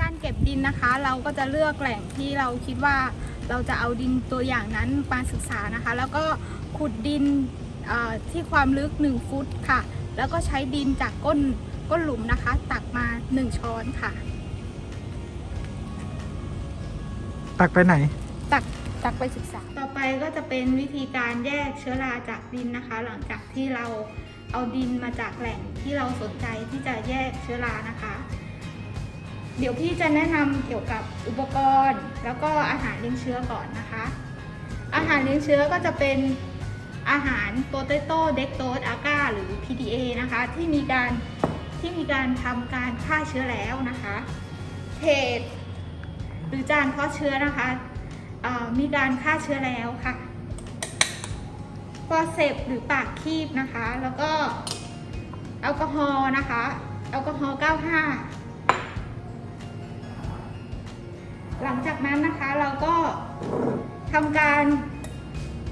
การเก็บดินนะคะ เราก็จะเลือกแหล่งที่เราคิดว่าเราจะเอาดินตัวอย่างนั้นมาศึกษานะคะ แล้วก็ขุดดินเอ่อที่ความลึก 1 ฟุตค่ะ แล้วก็ใช้ดินจากก้นก้นหลุมนะคะ ตักมา 1 ช้อนค่ะ ตักไปไหน ตักตักไปศึกษา ต่อไปก็จะเป็นวิธีการแยกเชื้อราจากดินนะคะ หลังจากที่เราเอาดินมาจากแหล่งที่เราสนใจที่จะแยกเชื้อรานะคะ เดี๋ยวพี่จะแนะนำเกี่ยวกับอุปกรณ์ แล้วก็อาหารเลี้ยงเชื้อก่อนนะคะ อาหารเลี้ยงเชื้อก็จะเป็นอาหารโปเตโต้เด็กโตสอาก้าหรือ PDA นะคะ ที่มีการที่มีการทำการฆ่าเชื้อแล้วนะคะเพจหรือจานเพาะเชื้อนะคะมีการฆ่าเชื้อแล้วค่ะฟอเซปหรือปากคีบนะคะ แล้วก็แอลกอฮอล์นะคะ แอลกอฮอล์95 หลังจากนั้นนะคะเราก็ทำการ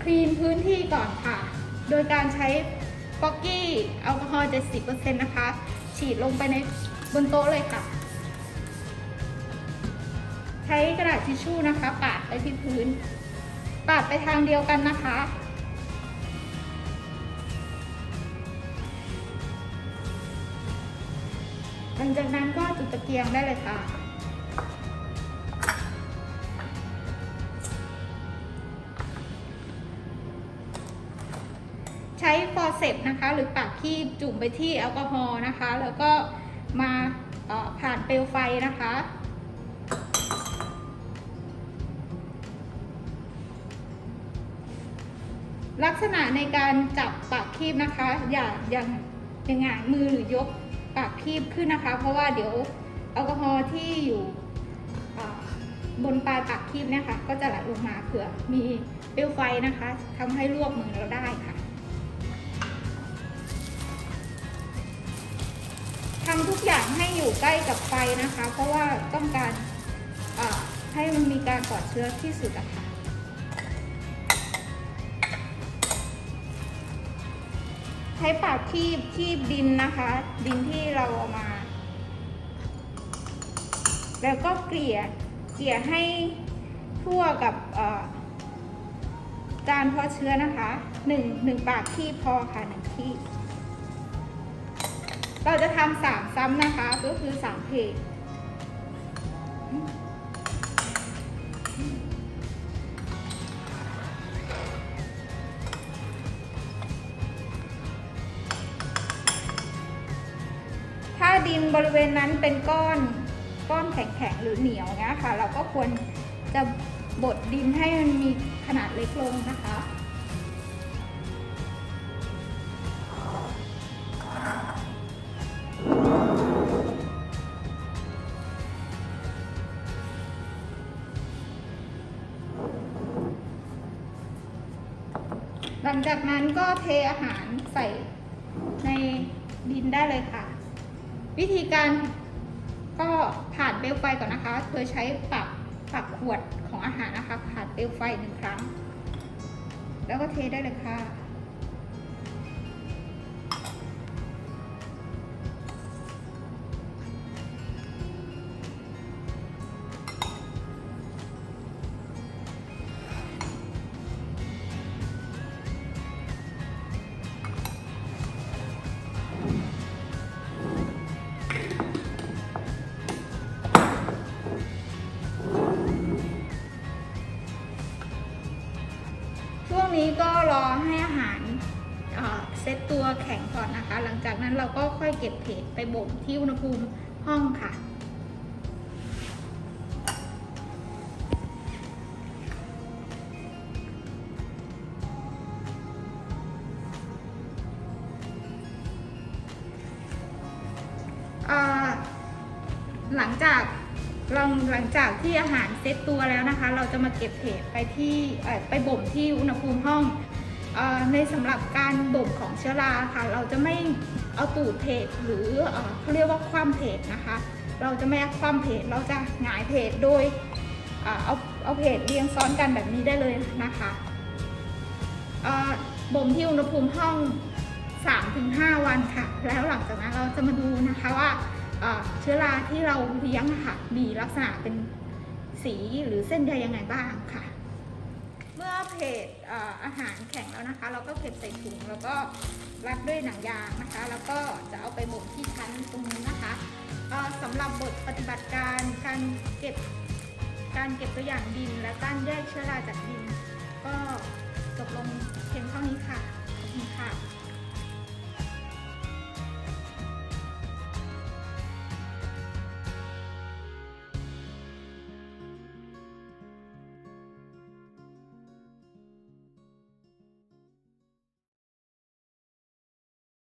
คลีนพื้นที่ก่อนค่ะ โดยการใช้ป๊อกกี้แอลกอฮอล์70%นะคะ ฉีดลงไปในบนโต๊ะเลยค่ะ ใช้กระดาษทิชชู่นะคะ ปาดไปที่พื้น ปาดไปทางเดียวกันนะคะ หลังจากนั้นก็จุดตะเกียงได้เลยค่ะ ใช้ฟอร์เซปนะคะ หรือปากคีบจุ่มไปที่แอลกอฮอล์นะคะ แล้วก็มาผ่านเปลวไฟนะคะลักษณะในการจับปากคีบนะคะ อย่าอย่างอย่างหงายมือหรือยกปากคีบขึ้นนะคะ เพราะว่าเดี๋ยวแอลกอฮอล์ที่อยู่บนปลายปากคีบเนี่ยค่ะก็จะไหลลงมาเผื่อมีเปลวไฟนะคะทำให้ลวกมือเราได้ค่ะ อย่างให้อยู่ใกล้กับไฟนะคะ เพราะว่าต้องการให้มันมีการปลอดเชื้อที่สุดอะค่ะใช้ปากคีบคีบดินนะคะ ดินที่เราเอามา แล้วก็เกลี่ยเกลี่ยให้ทั่วกับเอ่อจานเพาะเชื้อนะคะหนึ่งหนึ่งปากคีบพอค่ะหนึ่งคีบ เราจะทำสามซ้ำนะคะ ก็คือสามเพจถ้าดินบริเวณนั้นเป็นก้อนก้อนแข็งๆหรือเหนียวเงี้ยค่ะ เราก็ควรจะบดดินให้มันมีขนาดเล็กลงนะคะ หลังจากนั้นก็เทอาหารใส่ในดินได้เลยค่ะ วิธีการก็ผ่านเปลวไฟก่อนนะคะ โดยใช้ปักปักขวดของอาหารนะคะ ผ่านเปลวไฟหนึ่งครั้ง แล้วก็เทได้เลยค่ะ ช่วงนี้ก็รอให้อาหารเซตตัวแข็งก่อนนะคะ หลังจากนั้นเราก็ค่อยเก็บเพจไปบ่มที่อุณหภูมิห้องค่ะ หลังจาก ลองหลังจากที่อาหารเซตตัวแล้วนะคะ เราจะมาเก็บเพจไปที่ไปบ่มที่อุณหภูมิห้องอในสำหรับการบ่มของเชื้อราค่ะ เราจะไม่เอาตูดเพจหรือเอเขาเรียกว่าคว่ำเพจนะคะ เราจะไม่คว่ำเพจเราจะหงายเพจโดยเอ่อเอาเอาเพจเรียงซ้อนกันแบบนี้ได้เลยนะคะบ่มที่อุณหภูมิห้อง 3-5 วันค่ะ แล้วหลังจากนั้นเราจะมาดูนะคะว่า เชื้อราที่เราเลี้ยงอะค่ะมีลักษณะเป็นสีหรือเส้นใยยังไงบ้างค่ะ เมื่อเพจอาหารแข็งแล้วนะคะ เราก็เก็บใส่ถุงแล้วก็รัดด้วยหนังยางนะคะ แล้วก็จะเอาไปบ่มที่ชั้นตรงนี้นะคะสำหรับบทปฏิบัติการการเก็บการเก็บตัวอย่างดิน และการแยกเชื้อราจากดิน ก็จบลงเพียงเท่านี้ค่ะขอบคุณค่ะ